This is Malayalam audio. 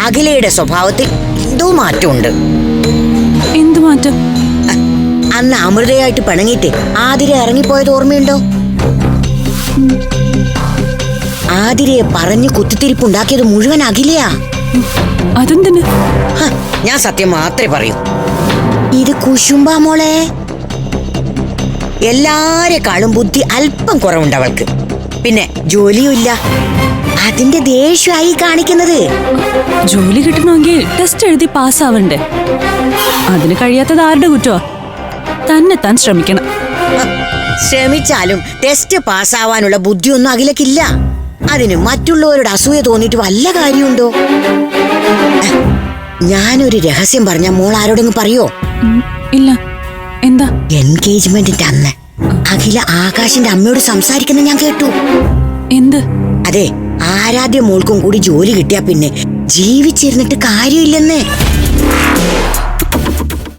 അഖിലയുടെ സ്വഭാവത്തിൽ എന്തോ മാറ്റമുണ്ട്. എന്തു മാറ്റം? അന്ന് അമൃതയായിട്ട് പിണങ്ങിയിട്ട് ആതിര ഇറങ്ങിപ്പോയത് ഓർമ്മയുണ്ടോ? ആതിരയെ പറഞ്ഞു കുത്തിത്തിരിപ്പുണ്ടാക്കിയത് മുഴുവൻ അഖിലയാ. അതെന്തിന്? ഞാൻ സത്യം മാത്രമേ പറയൂ. ഇത് കുശുമ്പാ മോളെ. എല്ലാരെക്കാളും ബുദ്ധി അല്പം കുറവുണ്ട് അവൾക്ക്. പിന്നെ ജോലിയും ഇല്ല അതിന്റെ ദേഷ്യമായി കാണിക്കുന്നത്. ജോലി കിട്ടണമെങ്കിൽ ടെസ്റ്റ് എഴുതി പാസ്സാവണ്ടേ അതിന് കഴിയാത്തത് ആരുടെ കുറ്റോ തന്നെ താൻ ശ്രമിക്കണം. ശ്രമിച്ചാലും ടെസ്റ്റ് പാസ്സാവാനുള്ള ബുദ്ധിയൊന്നും അഖിലക്കില്ല. അതിന് മറ്റുള്ളവരുടെ അസൂയ തോന്നിയിട്ട് വല്ല കാര്യമുണ്ടോ? ഞാനൊരു രഹസ്യം പറഞ്ഞ മോൾ ആരോടെങ്കിലും പറയോ? ഇല്ല. എന്താ? എൻഗേജ്മെന്റിന്റെ അന്ന്. അഖില ആകാശിന്റെ അമ്മയോട് സംസാരിക്കുന്ന ഞാൻ കേട്ടു. എന്ത്? അതെ ആരാധ്യ മോൾക്കും കൂടി ജോലി കിട്ടിയാ പിന്നെ ജീവിച്ചിരുന്നിട്ട് കാര്യമില്ലെന്ന്.